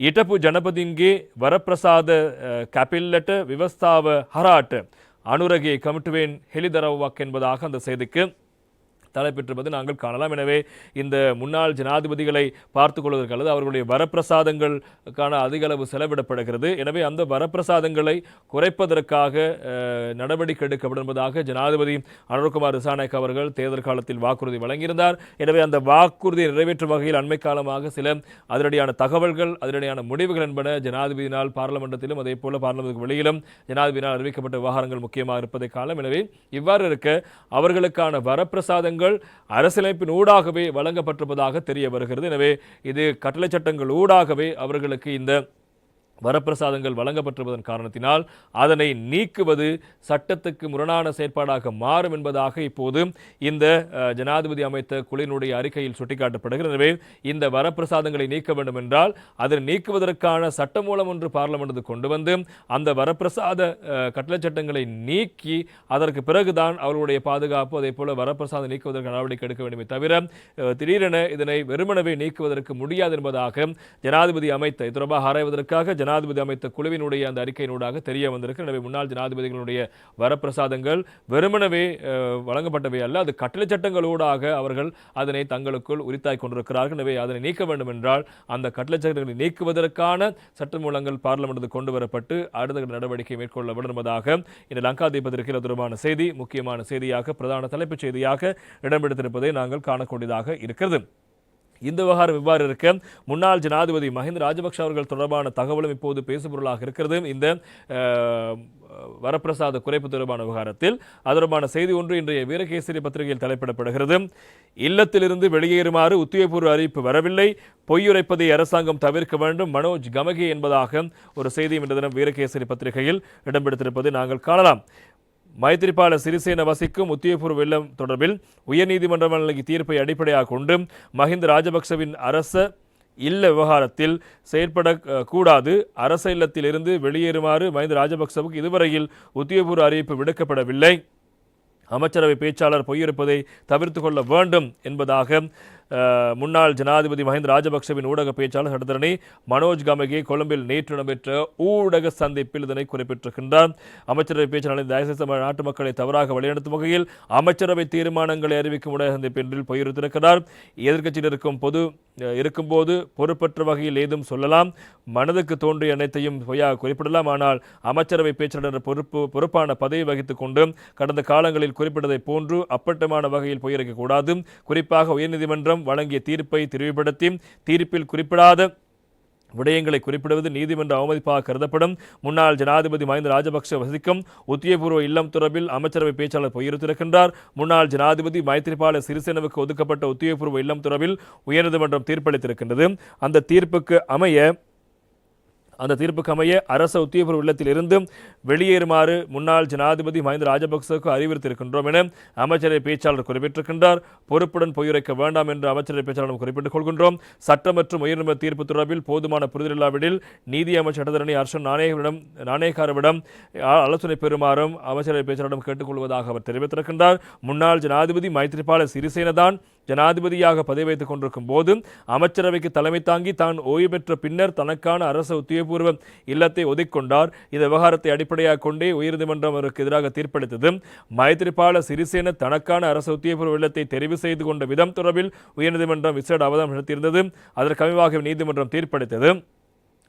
ඊටපු ජනපතින්ගේ වරප්‍රසාද කැපිල්ලට විවස්ථාව හරාට அனுரகே கமிட்டுவேன் ஹெலிதரவாக் என்பதாக அந்த செய்திக்கு தலைப்பெற்றிருப்பது நாங்கள் காணலாம். எனவே இந்த முன்னாள் ஜனாதிபதிகளை பார்த்து கொள்வதற்கு அல்லது அவர்களுடைய வரப்பிரசாதங்களுக்கான அதிக அளவு செலவிடப்படுகிறது. எனவே அந்த வரப்பிரசாதங்களை குறைப்பதற்காக நடவடிக்கை எடுக்கப்படும் என்பதாக ஜனாதிபதி அனுர்குமார் திசாநாயக் அவர்கள் தேர்தல் காலத்தில் வாக்குறுதி வழங்கியிருந்தார். எனவே அந்த வாக்குறுதியை நிறைவேற்றும் வகையில் அண்மை காலமாக சில அதிரடியான தகவல்கள் அதிரடியான முடிவுகள் என்பன ஜனாதிபதியினால் பாராளுமன்றத்திலும் அதே போல பாராளுமன்றத்துக்கு வெளியிலும் ஜனாதிபதியினால் அறிவிக்கப்பட்ட விவகாரங்கள் முக்கியமாக இருப்பதை காலம் எனவே இவ்வாறு இருக்க அவர்களுக்கான வரப்பிரசாதங்கள் அரசியலமைப்பின் ஊடாகவே வழங்கப்பட்டிருப்பதாக தெரிய வருகிறது. எனவே இது கட்டளை சட்டங்கள் ஊடாகவே அவர்களுக்கு இந்த வரப்பிரசாதங்கள் வழங்கப்பட்டிருப்பதன் காரணத்தினால் அதனை நீக்குவது சட்டத்துக்கு முரணான செயற்பாடாக மாறும் என்பதாக இப்போது இந்த ஜனாதிபதி அமைத்த குழுவினுடைய அறிக்கையில் சுட்டிக்காட்டப்படுகிறது. எனவே இந்த வரப்பிரசாதங்களை நீக்க வேண்டும் என்றால் அதனை நீக்குவதற்கான சட்டமூலம் ஒன்று பார்லமெண்ட்டுக்கு கொண்டு வந்து அந்த வரப்பிரசாத அஹ், கட்டளை சட்டங்களை நீக்கி அதற்கு பிறகுதான் அவர்களுடைய பாதுகாப்பு அதே போல வரப்பிரசாதம் நீக்குவதற்கு நடவடிக்கை எடுக்க வேண்டுமே தவிர திடீரென இதனை வெறுமனவே நீக்குவதற்கு முடியாது என்பதாக ஜனாதிபதி அமைத்த இது தொடர்பாக ஆராய்வதற்காக ஜனாதிபதி அமைத்த குழுவினுடைய அந்த அறிக்கையினூடாக தெரிய வந்திருக்கு. எனவே முன்னாள் ஜனாதிபதிகளுடைய வரப்பிரசாதங்கள் வெறுமனவே வழங்கப்பட்டவை அல்ல. அது கட்டளை சட்டங்களூடாக அவர்கள் அதனை தங்களுக்குள் உரித்தாய் கொண்டிருக்கிறார்கள். எனவே அதனை நீக்க வேண்டும் என்றால் அந்த கட்டளை சட்டங்களை நீக்குவதற்கான சட்டமூலங்கள் பார்லமெண்ட்டுக்கு கொண்டு வரப்பட்டு அடுத்த நடவடிக்கை மேற்கொள்ள வேண்டும் என்பதாக இந்த லங்கா தீபத்திற்கு தொடர்பான செய்தி முக்கியமான செய்தியாக பிரதான தலைப்புச் செய்தியாக இடம்பெடுத்திருப்பதை நாங்கள் காணக்கூடியதாக இருக்கிறது. இந்த விவகாரம் இவ்வாறு இருக்க முன்னாள் ஜனாதிபதி மஹிந்த ராஜபக்ஷ அவர்கள் தொடர்பான தகவலும் இப்போது பேசுபொருளாக இருக்கிறது. இந்த வரப்பிரசாத குறைப்பு தொடர்பான விவகாரத்தில் அது செய்தி ஒன்று இன்றைய வீரகேசரி பத்திரிகையில் தலைப்பிடப்படுகிறது. இல்லத்திலிருந்து வெளியேறுமாறு உத்தியோகபூர்வ அறிவிப்பு வரவில்லை. பொய்யுரைப்பதை அரசாங்கம் தவிர்க்க வேண்டும். மனோஜ் கமகி என்பதாக ஒரு செய்தியும் இன்று தினம் வீரகேசரி பத்திரிகையில் இடம்பெடுத்திருப்பதை நாங்கள் காணலாம். மைத்திரிபால சிறிசேன வசிக்கும் உத்தியபூர் வெள்ளம் தொடர்பில் உயர்நீதிமன்றம் வழங்கிய தீர்ப்பை அடிப்படையாக கொண்டு மஹிந்த ராஜபக்சவின் அரச இல்ல விவகாரத்தில் செயற்பட கூடாது. அரச இல்லத்திலிருந்து வெளியேறுமாறு மஹிந்த ராஜபக்சவுக்கு இதுவரையில் உத்தியபூர் அறிவிப்பு விடுக்கப்படவில்லை. அமைச்சரவை பேச்சாளர் பொய்யிருப்பதை தவிர்த்து கொள்ள வேண்டும் என்பதாக முன்னாள் ஜனாதிபதி மஹிந்த ராஜபக்சவின் ஊடக பேச்சாளர் சட்டத்தரணி மனோஜ் கமகே கொழும்பில் நேற்று நடைபெற்ற ஊடக சந்திப்பில் இதனை குறிப்பிட்டிருக்கின்றார். அமைச்சரவை பேச்சாளர் தயசேச நாட்டு மக்களை தவறாக வழிநடத்தும் வகையில் அமைச்சரவை தீர்மானங்களை அறிவிக்கும் ஊடக சந்திப்பின்றில் போயிருத்திருக்கிறார் எதிர்க்கட்சியில் இருக்கும் பொது இருக்கும்போது பொறுப்பற்ற வகையில் ஏதும் சொல்லலாம். மனதுக்கு தோன்றிய அனைத்தையும் பொய்யாக குறிப்பிடலாம். ஆனால் அமைச்சரவை பேச்சாளர் பொறுப்பு பொறுப்பான பதவி வகித்துக் கொண்டு கடந்த காலங்களில் குறிப்பிட்டதைப் போன்று அப்பட்டமான வகையில் பொய்யரைக்கக்கூடாது குறிப்பாக உயர்நீதிமன்றம் வழங்கிய தீர்ப்பை தெளிவுபடுத்தி தீர்ப்பில் குறிப்பிடாத விடயங்களை குறிப்பிடுவது நீதிமன்ற அவமதிப்பாக கருதப்படும். முன்னாள் ஜனாதிபதி மஹிந்த ராஜபக்ஷ வசிக்கும் உத்தியபூர்வ இல்லம் தொடர்பில் அமைச்சரவை பேச்சாளர் பொய்யிருத்திருக்கின்றார் முன்னாள் ஜனாதிபதி மைத்திரிபால சிறிசேனவுக்கு ஒதுக்கப்பட்ட உத்தியபூர்வ இல்லம் தொடர்பில் உயர்நீதிமன்றம் தீர்ப்பளித்திருக்கின்றது. அந்த தீர்ப்புக்கு அமைய அந்த தீர்ப்புக்கு அமைய அரச உத்தியோகபூர்வ உள்ளத்தில் இருந்து வெளியேறுமாறு முன்னாள் ஜனாதிபதி மஹிந்த ராஜபக்சவுக்கு அறிவுறுத்தியிருக்கின்றோம் என அமைச்சரவை பேச்சாளர் குறிப்பிட்டிருக்கின்றார். பொறுப்புடன் பொய்யுரைக்க வேண்டாம் என்று அமைச்சரவை பேச்சாளர் குறிப்பிட்டுக் கொள்கின்றோம். சட்ட மற்றும் உயர்நீதிமன்ற தீர்ப்பு தொடர்பில் போதுமான புரிதல் இல்லாவிடில் நீதி அமைச்சர் சட்டத்தரணி அர்ஷன் நாணயவிடம் நாணயக்காரவிடம் ஆலோசனை பெறுமாறும் அமைச்சரவை பேச்சாளரிடம் கேட்டுக்கொள்வதாக அவர் தெரிவித்திருக்கின்றார். முன்னாள் ஜனாதிபதி மைத்திரிபால சிறிசேனதான் ஜனாதிபதியாக பதவி வைத்துக் கொண்டிருக்கும் போது அமைச்சரவைக்கு தலைமை தாங்கி தான் ஓய்வு பெற்ற பின்னர் தனக்கான அரசு உத்தியோகபூர்வ இல்லத்தை ஒதுக்கொண்டார். இந்த விவகாரத்தை அடிப்படையாக கொண்டே உயர்நீதிமன்றம் அவருக்கு எதிராக தீர்ப்பளித்தது. மைத்திரிபால சிறிசேன தனக்கான அரசு உத்தியோகபூர்வ இல்லத்தை தெரிவு செய்து கொண்ட விதம் தொடர்பில் உயர்நீதிமன்றம் விசேட அவதானம் நடத்தியிருந்தது அதற்கு அமைவாக நீதிமன்றம் தீர்ப்பளித்தது.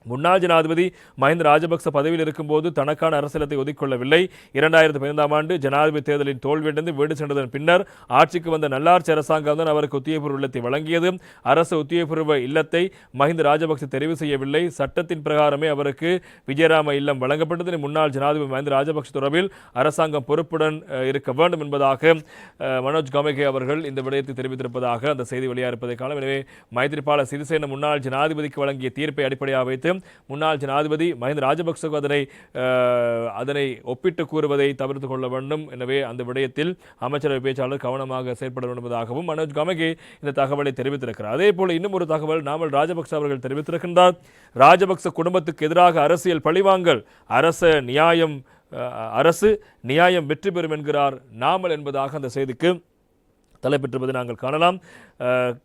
முன்னாள் ஜனாதிபதி மஹிந்த ராஜபக்ச பதவியில் இருக்கும்போது தனக்கான அரசியலத்தை ஒதுக்கொள்ளவில்லை. இரண்டாயிரத்தி பதினைந்தாம் ஆண்டு ஜனாதிபதி தேர்தலின் தோல்வியடைந்து வீடு சென்றதன் பின்னர் ஆட்சிக்கு வந்த நல்லாட்சி அரசாங்கம் தான் அவருக்கு உத்தியோகபூர்வ இல்லத்தை வழங்கியது. அரசு உத்தியோகபூர்வ இல்லத்தை மஹிந்த ராஜபக்ச தெரிவு செய்யவில்லை. சட்டத்தின் பிரகாரமே அவருக்கு விஜயராம இல்லம் வழங்கப்பட்டது. முன்னாள் ஜனாதிபதி மஹிந்த ராஜபக்ச தொடர்பில் அரசாங்கம் பொறுப்புடன் இருக்க வேண்டும் என்பதாக மனோஜ் கமகே அவர்கள் இந்த விடயத்தை தெரிவித்திருப்பதாக அந்த செய்தி வெளியாக இருப்பதை காலம் எனவே மைத்திரிபால சிறிசேன முன்னாள் ஜனாதிபதிக்கு வழங்கிய தீர்ப்பை அடிப்படையாக வைத்து முன்னாள் ஜனாதிபதி மஹிந்த ராஜபக்சவுக்கு அதனை அதனை ஒப்பிட்டு கூறுவதை தவிர்த்து கொள்ள வேண்டும். எனவே அந்த விடயத்தில் அமைச்சரவை பேச்சாளர் கவனமாக செயற்பட வேண்டும் என்பதாகவும் மனோஜ் கமகே இந்த தகவலை தெரிவித்திருக்கிறார். அதே போல இன்னும் ஒரு தகவல் நாமல் ராஜபக்ச அவர்கள் தெரிவித்திருக்கின்றார். ராஜபக்ச குடும்பத்துக்கு எதிராக அரசியல் பழிவாங்கல் அரச நியாயம் அரசு நியாயம் வெற்றி பெறும் என்கிறார் நாமல் என்பதாக அந்த செய்திக்கு தலைப்பெற்றிருப்பதை நாங்கள் காணலாம்.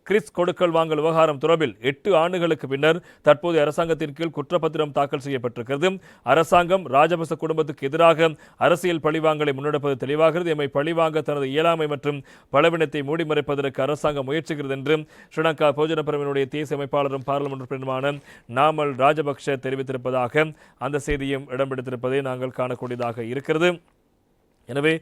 கிறிஸ் கொடுக்கல் வாங்கல் விவகாரம் தொடர்பில் எட்டு ஆண்டுகளுக்கு பின்னர் தற்போது அரசாங்கத்தின் கீழ் குற்றப்பத்திரம் தாக்கல் செய்யப்பட்டிருக்கிறது. அரசாங்கம் ராஜபக்ச குடும்பத்துக்கு எதிராக அரசியல் பழிவாங்கலை முன்னெடுப்பது தெளிவாகிறது. எம்மை பழிவாங்க தனது இயலாமை மற்றும் பலவினத்தை மூடி மறைப்பதற்கு அரசாங்கம் முயற்சிக்கிறது என்று ஸ்ரீலங்கா பொதுஜன தேசிய அமைப்பாளரும் பாராளுமன்ற உறுப்பினருமான நாமல் ராஜபக்ஷ தெரிவித்திருப்பதாக அந்த செய்தியும் இடம்பெடுத்திருப்பதை நாங்கள் காணக்கூடியதாக இருக்கிறது. எனவே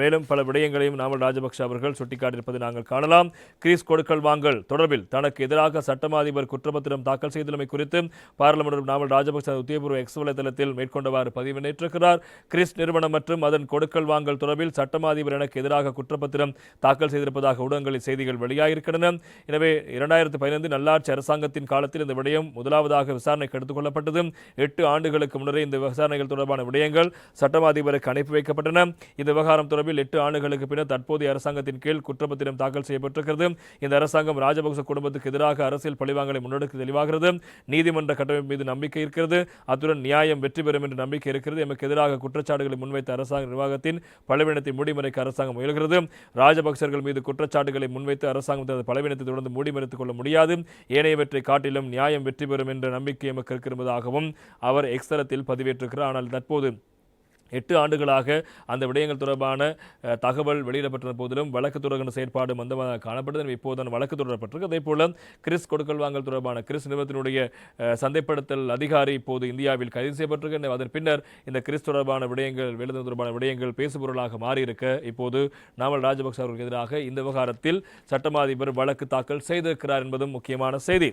மேலும் பல விடயங்களையும் நாமல் ராஜபக்ஷ அவர்கள் சுட்டிக்காட்டியிருப்பதை நாங்கள் காணலாம். கிரீஸ் கொடுக்கல் வாங்கல் தொடர்பில் தனக்கு எதிராக சட்டமா அதிபர் குற்றப்பத்திரம் தாக்கல் செய்துள்ளமை குறித்து பாராளுமன்றம் நாமல் ராஜபக்ஷ உத்தியபூர்வ எக்ஸ் வலைதளத்தில் மேற்கொண்டவாறு பதிவு நேற்றிருக்கிறார் கிறிஸ் நிறுவனம் மற்றும் அதன் கொடுக்கல் வாங்கல் தொடர்பில் சட்டமா அதிபர் எனக்கு எதிராக குற்றப்பத்திரம் தாக்கல் செய்திருப்பதாக ஊடகங்களில் செய்திகள் வெளியாகியிருக்கின்றன. எனவே இரண்டாயிரத்து பதினைந்து நல்லாட்சி அரசாங்கத்தின் காலத்தில் இந்த விடயம் முதலாவதாக விசாரணைக்கு எடுத்துக் கொள்ளப்பட்டது எட்டு ஆண்டுகளுக்கு முன்னரே இந்த விசாரணைகள் தொடர்பான விடயங்கள் சட்டமா அதிபருக்கு அனுப்பி வைக்கப்பட்டன. இந்த விவகாரம் தொடர்பில் எட்டு ஆண்டுகளுக்கு பின்னர் தற்போதைய அரசாங்கத்தின் கீழ் குற்றப்பத்திரம் தாக்கல் செய்யப்பட்டிருக்கிறது. இந்த அரசாங்கம் ராஜபக்ச குடும்பத்துக்கு எதிராக அரசியல் பழிவாங்கலை முன்னெடுக்க தெளிவாகிறது. நீதிமன்ற கட்டமைப்பு மீது நம்பிக்கை இருக்கிறது. அத்துடன் நியாயம் வெற்றி பெறும் என்று நம்பிக்கை இருக்கிறது. எமக்கு எதிராக குற்றச்சாட்டுகளை முன்வைத்த அரசாங்க நிர்வாகத்தின் பலவீனத்தை மூடிமறைக்க அரசாங்கம் முயல்கிறது. ராஜபக்சர்கள் மீது குற்றச்சாட்டுகளை முன்வைத்து அரசாங்கம் தனது பலவீனத்தை தொடர்ந்து மூடிமறைத்துக் கொள்ள முடியாது. ஏனையவற்றை காட்டிலும் நியாயம் வெற்றி பெறும் என்ற நம்பிக்கை எமக்கு இருக்கிறதாகவும் அவர் எக்ஸ்தலத்தில் பதிவேற்றிருக்கிறார். ஆனால் தற்போது எட்டு ஆண்டுகளாக அந்த விடயங்கள் தொடர்பான தகவல் வெளியிடப்பட்ட போதிலும் வழக்கு தொடர்கின்ற செயற்பாடு மந்தமாக காணப்பட்டது இப்போதுதான் இப்போது வழக்கு தொடரப்பட்டிருக்கு. அதே போல கிறிஸ் கொடுக்கல் வாங்கல் தொடர்பான கிறிஸ் நிறுவனத்தினுடைய சந்தைப்படுத்தல் அதிகாரி இப்போது இந்தியாவில் கைது செய்யப்பட்டிருக்கு. அதன் பின்னர் இந்த கிறிஸ் தொடர்பான விடயங்கள் வெளிநடப்பு தொடர்பான விடயங்கள் பேசுபொருளாக மாறியிருக்க. இப்போது நாமல் ராஜபக்சே அவர்களுக்கு எதிராக இந்த விவகாரத்தில் சட்டமா அதிபர் வழக்கு தாக்கல் செய்திருக்கிறார் என்பதும் முக்கியமான செய்தி.